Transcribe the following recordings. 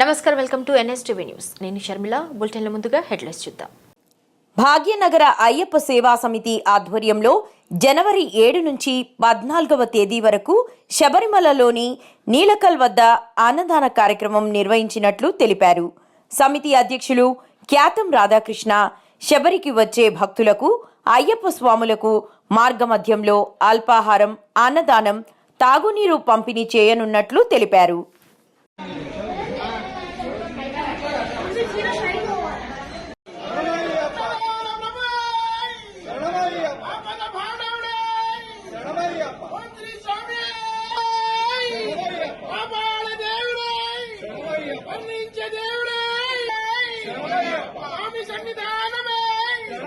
నమస్కారం welcome to NSTV news. నేను షర్మిల. బులెటిన్ల ముందుగా హెడ్లైన్స్ చూద్దాం. భాగ్యనగర అయ్యప్ప సేవా సమితి ఆధ్వర్యంలో జనవరి ఏడు నుంచి పద్నాలుగవ తేదీ వరకు శబరిమలలోని నీలకల్ వద్ద అన్నదాన కార్యక్రమం నిర్వహించినట్లు తెలిపారు. సమితి అధ్యక్షులు ఖ్యాతం రాధాకృష్ణ శబరికి వచ్చే భక్తులకు అయ్యప్ప స్వాములకు మార్గమధ్యంలో అల్పాహారం అన్నదానం తాగునీరు పంపిణీ చేయనున్నట్లు తెలిపారు.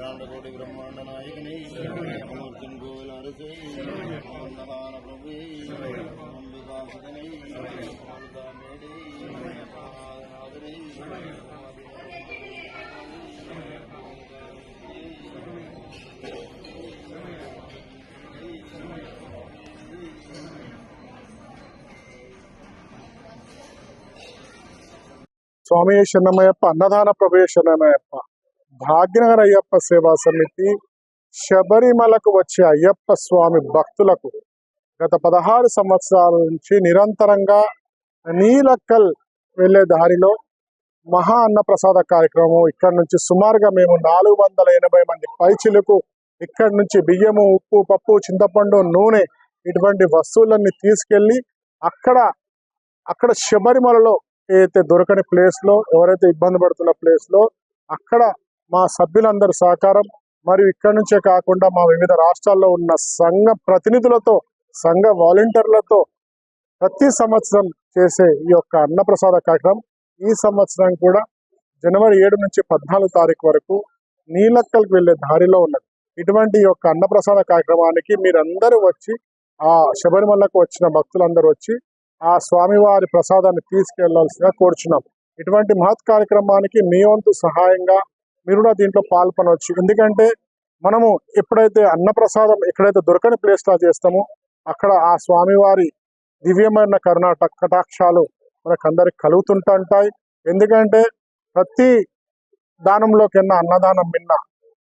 ബ്രഹ്മാണ്ടകോടി ബ്രഹ്മാണ്ടനായകനെയും സ്വാമിയെ ശരണമയപ്പ അന്നദാന പ്രഭയെ ശരണമയപ്പ భాగ్యనగర్ అయ్యప్ప సేవా సమితి శబరిమలకు వచ్చే అయ్యప్ప స్వామి భక్తులకు గత పదహారు సంవత్సరాల నుంచి నిరంతరంగా నీలక్కల్ వెళ్ళే దారిలో మహా అన్నప్రసాద కార్యక్రమం. ఇక్కడ నుంచి సుమారుగా మేము నాలుగు వందల ఎనభై మంది పైచిలకు ఇక్కడ నుంచి బియ్యము ఉప్పు పప్పు చింతపండు నూనె ఇటువంటి వస్తువులన్నీ తీసుకెళ్ళి అక్కడ అక్కడ శబరిమలలో ఏదైతే దొరకని ప్లేస్లో ఎవరైతే ఇబ్బంది పడుతున్న ప్లేస్లో అక్కడ మా సభ్యులందరి సహకారం. మరియు ఇక్కడి నుంచే కాకుండా మా వివిధ రాష్ట్రాల్లో ఉన్న సంఘ ప్రతినిధులతో సంఘ వాలంటీర్లతో ప్రతి సంవత్సరం చేసే ఈ యొక్క అన్నప్రసాద కార్యక్రమం. ఈ సంవత్సరం కూడా జనవరి ఏడు నుంచి పద్నాలుగు తారీఖు వరకు నీలక్కల్కి వెళ్ళే దారిలో ఉన్నది. ఇటువంటి యొక్క అన్నప్రసాద కార్యక్రమానికి మీరందరూ వచ్చి ఆ శబరిమలకు వచ్చిన భక్తులందరూ వచ్చి ఆ స్వామివారి ప్రసాదాన్ని తీసుకెళ్ళాల్సిందిగా కోరుచున్నాం. ఇటువంటి మహత్ కార్యక్రమానికి మీ వంతు సహాయంగా మీరు కూడా దీంట్లో పాల్పనవచ్చు ఎందుకంటే మనము ఎప్పుడైతే అన్నప్రసాదం ఎక్కడైతే దొరకని ప్లేస్లా చేస్తామో అక్కడ ఆ స్వామివారి దివ్యమైన కర్ణాటక కటాక్షాలు మనకు అందరికి కలుగుతుంటాయి ఎందుకంటే ప్రతి దానంలోకన్నా అన్నదానం మిన్న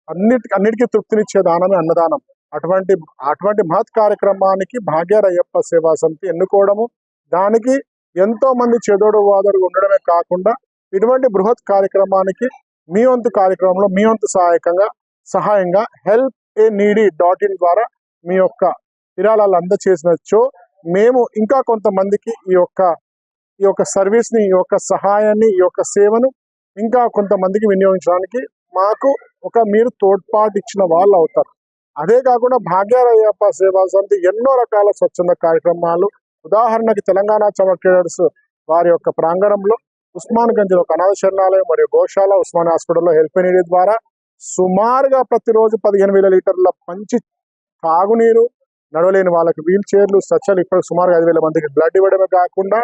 అన్నిటి అన్నిటికీ తృప్తినిచ్చే దానమే అన్నదానం. అటువంటి అటువంటి మహత్ కార్యక్రమానికి భాగ్యరయ్యప్ప సేవా సమితి ఎన్నుకోవడము దానికి ఎంతో మంది చెదోడు వాదోడు ఉండడమే కాకుండా ఇటువంటి బృహత్ కార్యక్రమానికి మీ వంతు కార్యక్రమంలో మీ వంతు సహాయకంగా సహాయంగా help a needy dot in ద్వారా మీ యొక్క విరాళాలు అందచేసినచ్చో మేము ఇంకా కొంతమందికి ఈ యొక్క ఈ యొక్క సర్వీస్ని ఈ యొక్క సహాయాన్ని ఈ యొక్క సేవను ఇంకా కొంతమందికి వినియోగించడానికి మాకు ఒక మీరు తోడ్పాటు ఇచ్చిన వాళ్ళు అవుతారు. అదే కాకుండా భాగ్యారయ్యప్ప సేవా సమితి ఎన్నో రకాల స్వచ్ఛంద కార్యక్రమాలు ఉదాహరణకి తెలంగాణ చమక్ వారి యొక్క ప్రాంగణంలో ఉస్మాన్ గంజ్లో అనాథ శరణాలయం మరియు గోశాల ఉస్మాన్ హాస్పిటల్లో హెల్ప్ నీడి ద్వారా సుమారుగా ప్రతిరోజు పదిహేను వేల లీటర్ల మంచి తాగునీరు నడవలేని వాళ్ళకి వీల్ చైర్లు స్ట్రక్చర్లు ఇప్పుడు సుమారుగా ఐదు వేల మందికి బ్లడ్ ఇవ్వడమే కాకుండా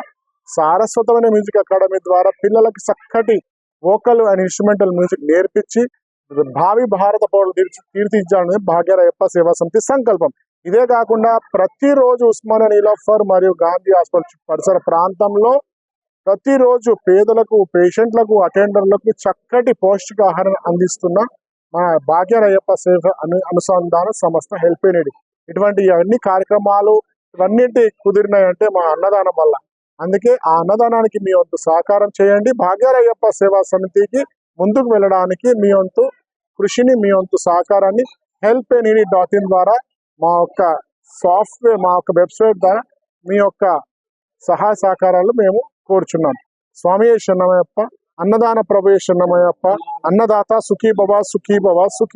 సారస్వతమైన మ్యూజిక్ అకాడమీ ద్వారా పిల్లలకి చక్కటి వోకల్ అండ్ ఇన్స్ట్రుమెంటల్ మ్యూజిక్ నేర్పించి భావి భారత పౌరులు తీర్చి తీర్చిదిద్దాలనేది భాగ్యరయప్ప సేవా సమితి సంకల్పం. ఇదే కాకుండా ప్రతిరోజు ఉస్మానియా నీలోఫర్ మరియు గాంధీ హాస్పిటల్ పరిసర ప్రాంతంలో ప్రతిరోజు పేదలకు పేషెంట్లకు అటెండర్లకు చక్కటి పౌష్టికాహారం అందిస్తున్న మా భాగ్యరయ్యప్ప సేవ అను అనుసంధాన సంస్థ హెల్ప్ నీడి ఇటువంటి అన్ని కార్యక్రమాలు ఇవన్నింటి కుదిరినాయంటే మా అన్నదానం వల్ల. అందుకే ఆ అన్నదానానికి మీ వంతు సహకారం చేయండి. భాగ్యరయ్యప్ప సేవా సమితికి ముందుకు వెళ్ళడానికి మీ వంతు కృషిని మీ వంతు సహకారాన్ని హెల్ప్ ఎనీ డాట్ ఇన్ ద్వారా మా యొక్క సాఫ్ట్వేర్ మా యొక్క వెబ్సైట్ ద్వారా మీ యొక్క సహాయ సహకారాలు మేము కోరుచున్నాను స్వామి శరణమయ్యప్ప అన్నదాన ప్రభు శరణమయ్యప్ప అన్నదాత సుఖీ భవ సుఖీ భవ సుఖీ